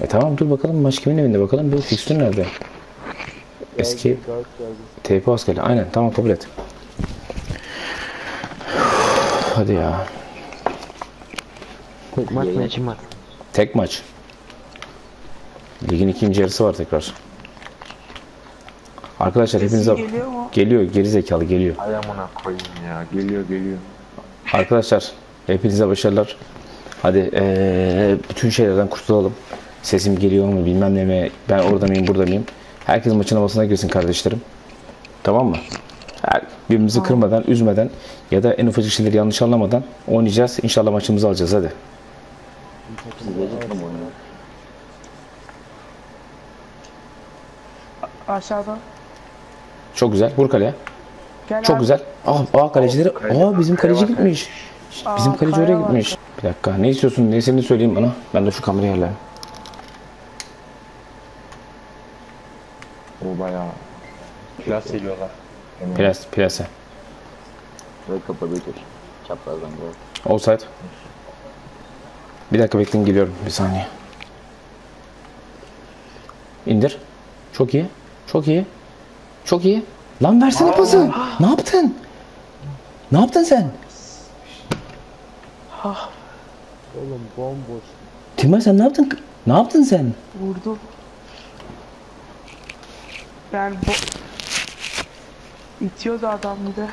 E tamam dur bakalım maç kimin evinde bakalım bu fikstür nerede? Eski. TP askeri aynen tamam kabul et. Hadi ya. Tek maç mı maç? Tek maç. Ligin ikinci yarısı var tekrar. Arkadaşlar hepinize geliyor mu? geliyor geri zekalı geliyor. Ay amına koyayım ya. Geliyor geliyor. Arkadaşlar hepinize başarılar. Hadi eee, bütün şeylerden kurtulalım. Sesim geliyor mu bilmem ne mi ben orada mıyım burada mıyım. Herkes maçın havasına girsin kardeşlerim. Tamam mı? Her, birbirimizi kırmadan, üzmeden ya da en ufacık şeyleri yanlış anlamadan oynayacağız. İnşallah maçımızı alacağız hadi. Aşağıda. Çok güzel. Vur kaleye. Gel Çok abi. güzel. Aa, aa kalecileri. Aa bizim kaleci gitmiş. Bizim Aa, kaleci oraya var. gitmiş. Bir dakika. Ne istiyorsun? Ne istediğini söyleyeyim bana. Ben de şu kamerayı ayarlayayım. O bayağı. Klas geliyorlar. Plas, plase. Ve kapatıyor. Çaprazdan gol. Offside. Bir dakika bekleyin geliyorum. Bir saniye. İndir. Çok iyi. Çok iyi. Çok iyi. Lan versene pası. Ne yaptın? Ne yaptın sen? Oğlum bomboş. Timur sen ne yaptın? Ne yaptın sen? Vurdu. Yani bu... İtiyordu adam bir de.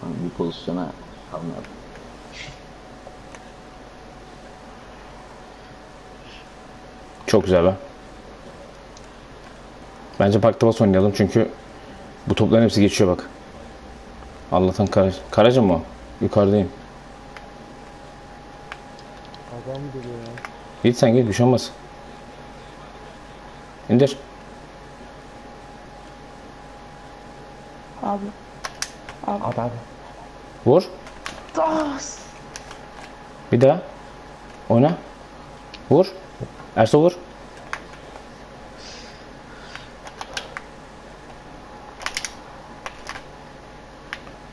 Tamam, bir pozisyona kalmadı. Çok güzel be. Bence parkta bas oynayalım çünkü bu topların hepsi geçiyor bak. Allah'tan Karaca. Karaca mı o? Yukarıdayım. Adam geliyor ya. Git sen git bir şey olmaz. İndir. Abi. Abi abi. Vur. Das. Bir daha. Oyna. Vur. Erso vur.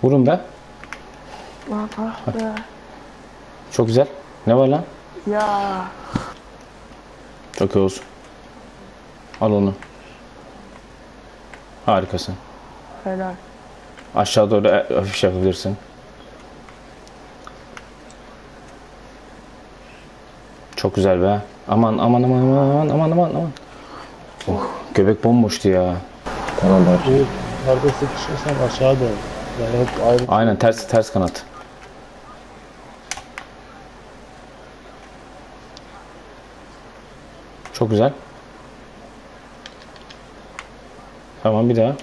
Vurun be. Be. Çok güzel. Ne var lan? Ya. Çok iyi olsun. Al onu. Harikasın. Helal. Aşağı doğru e- hafif şey yapabilirsin. Çok güzel be. Aman aman aman aman aman aman aman aman. Oh, göbek bomboştu ya. Tamam. Bu nerede sıkışırsan aşağı dön. Yani hep ayrı. Aynen ters ters kanat. Çok güzel. Tamam bir daha.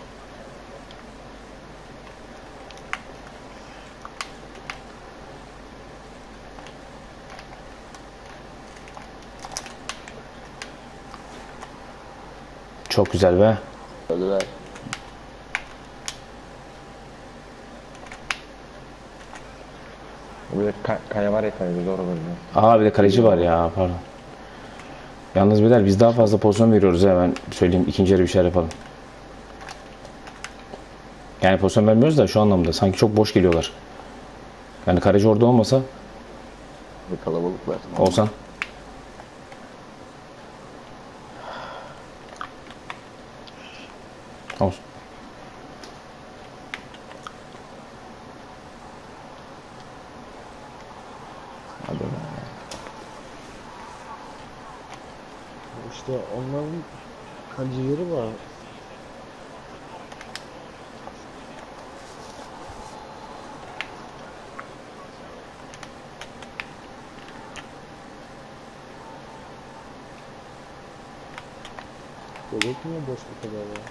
Çok güzel be. Öldüler. Bir de ka- kaya var ya zor oluyor. Aa bir de kaleci var ya pardon. Yalnız beyler biz daha fazla pozisyon veriyoruz ben söyleyeyim ikinci yarı bir şeyler yapalım. Yani pozisyon vermiyoruz da şu anlamda sanki çok boş geliyorlar. Yani kaleci orada olmasa Ve kalabalıklar. olsan. Olsun. Hadi. İşte onların kalecileri var. Gerek mi boş bu kadar ya?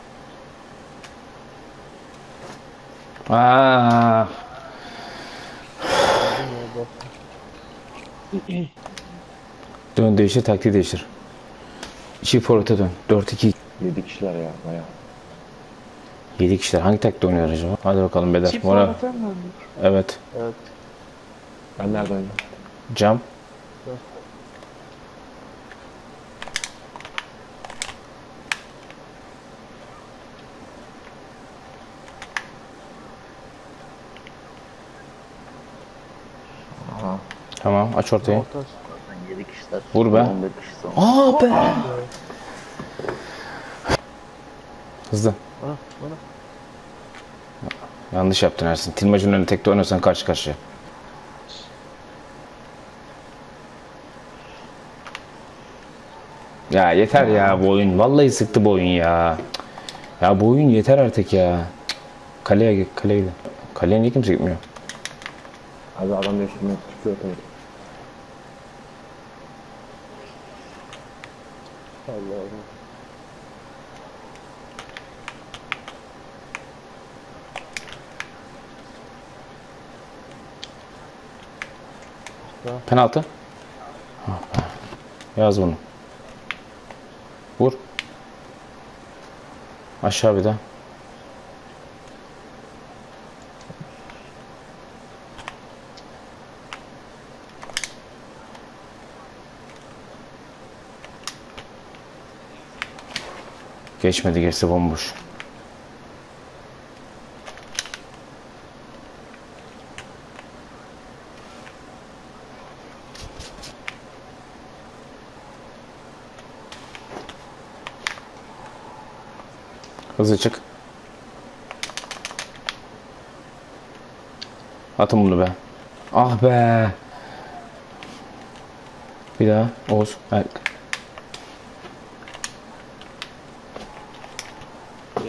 Aa, bak. dön değiştir taktiği değiştir. Çift forvete dön. 4-2 7 kişiler ya baya. 7 kişiler hangi taktikte oynuyor acaba? Hadi bakalım beyler. Çift forvete mi? Evet. Evet. Ben nerede oynuyorum? Cam. Tamam aç ortayı. Orta. Zaten 7 kişiler. Vur be. 11 kişi son. Aa be. Hızlı. Bana bana. Yanlış yaptın Ersin. Tilmacının önüne tekte oynarsan karşı karşıya. Ya yeter ya bu oyun. Vallahi sıktı bu oyun ya. Ya bu oyun yeter artık ya. Kaleye git, kaleye git. Kaleye niye kimse gitmiyor? Abi adam yaşamıyor. Çıkıyor tabii. Allah'ım. Penaltı. Yaz bunu. Vur. Aşağı bir daha. Geçmedi geçti bomboş. Hızlı çık. Atın bunu be. Ah be. Bir daha. Oğuz. Ay,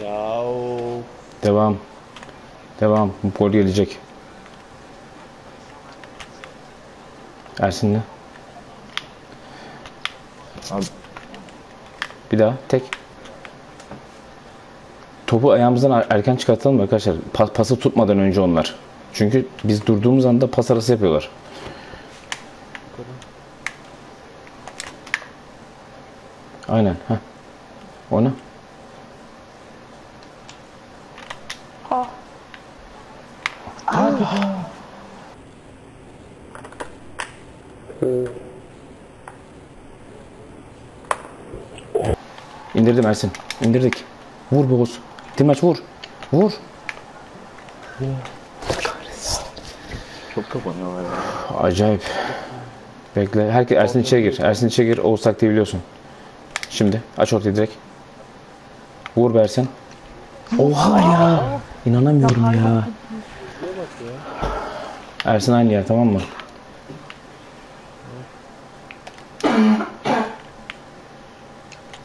Ya o. Devam. Devam. Bu gol gelecek. Ersin'le. Abi Bir daha. Tek. Topu ayağımızdan er- erken çıkartalım arkadaşlar. Pa- pası tutmadan önce onlar. Çünkü biz durduğumuz anda pas arası yapıyorlar. Aynen. Heh. Onu. İndirdim Ersin. İndirdik. Vur Boğuz. Tilmaç vur. Vur. Çok kapanıyorlar ya. Acayip. Bekle. Herkes Ersin içeri gir. Ersin içeri gir. Oğuz taktiği biliyorsun. Şimdi aç ortayı direkt. Vur be Ersin. Oha ya. İnanamıyorum ya. Ersin aynı yer tamam mı?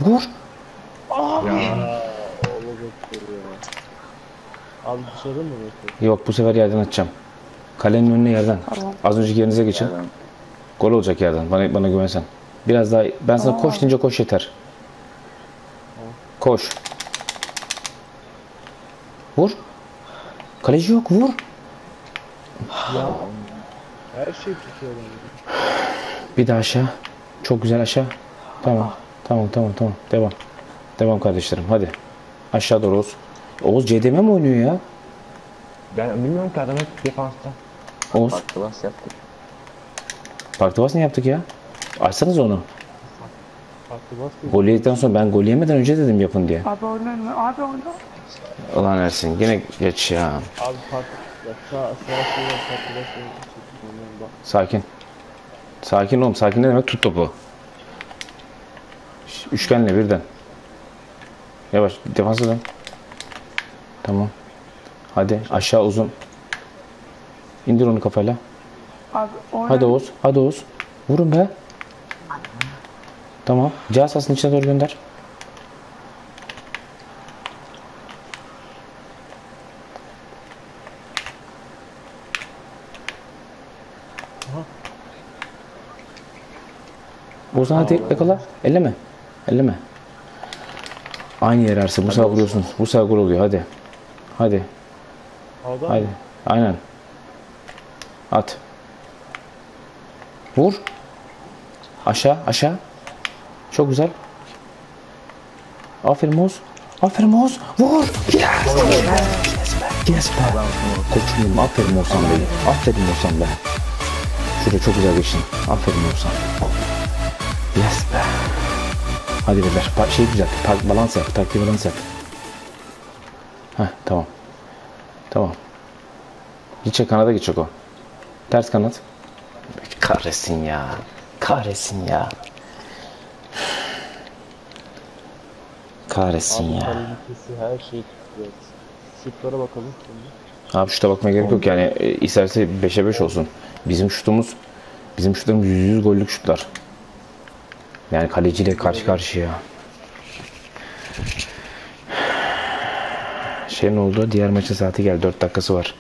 Vur. Yoktur ya. Abi dışarı mı bekliyor? Yok bu sefer yerden atacağım. Kalenin önüne yerden. Tamam. Az önceki yerinize geçin. Ben Gol olacak yerden. Bana bana güvensen. Biraz daha ben sana koş deyince koş yeter. Koş. Vur. Kaleci yok vur. Her şey tutuyor beni. Bir daha aşağı. Çok güzel aşağı. Tamam. Tamam tamam tamam. Devam. Devam kardeşlerim hadi. Aşağı doğru Oğuz. Oğuz CDM mi oynuyor ya? ben bilmiyorum ki adam hep defansta. Oğuz. farklı bas yaptık. Tuvas ne yaptık ya? Açsanız onu. Farklı bas. Gol yedikten sonra ben gol yemeden önce dedim yapın diye. Abi oynayın mı? Abi oyna. Ulan Ersin yine geç ya. Abi farklı. Sakin. Sakin oğlum. Sakin ne demek? Tut topu. Üçgenle birden. Yavaş. Defansa dön. Tamam. Hadi aşağı uzun. İndir onu kafayla. Abi. Hadi Oğuz. Hadi Oğuz. Vurun be. Tamam. Cihaz sahasının içine doğru gönder. Ozan hadi yakala. Elleme. Elleme. Aynı yer Ersin. Bu sefer vuruyorsunuz. Bu sefer gol oluyor. Hadi. Hadi. Havada Hadi. Aynen. At. Vur. Aşağı, aşağı. Çok güzel. Aferin Moz. Aferin Moz. Vur. Yes. Yes be. Yes be. Koçum benim. Aferin Ozan benim. Aferin Ozan be. Şurada çok güzel geçin. Aferin Ozan. Yes be. Hadi beyler. Şey güzel. Balans yap. Taktiği balans yap. Heh tamam. Tamam. Gidecek kanada gidecek o. Ters kanat. kahretsin ya. Kahretsin ya. Kahretsin Abi ya. her şey. Şutlara bakalım şimdi. Abi şuta bakmaya gerek yok yani e, isterse 5'e 5 olsun. Bizim şutumuz bizim şutlarımız 100, 100 gollük şutlar. Yani kaleciyle karşı karşıya. Şey ne oldu? Diğer maçın saati geldi. 4 dakikası var.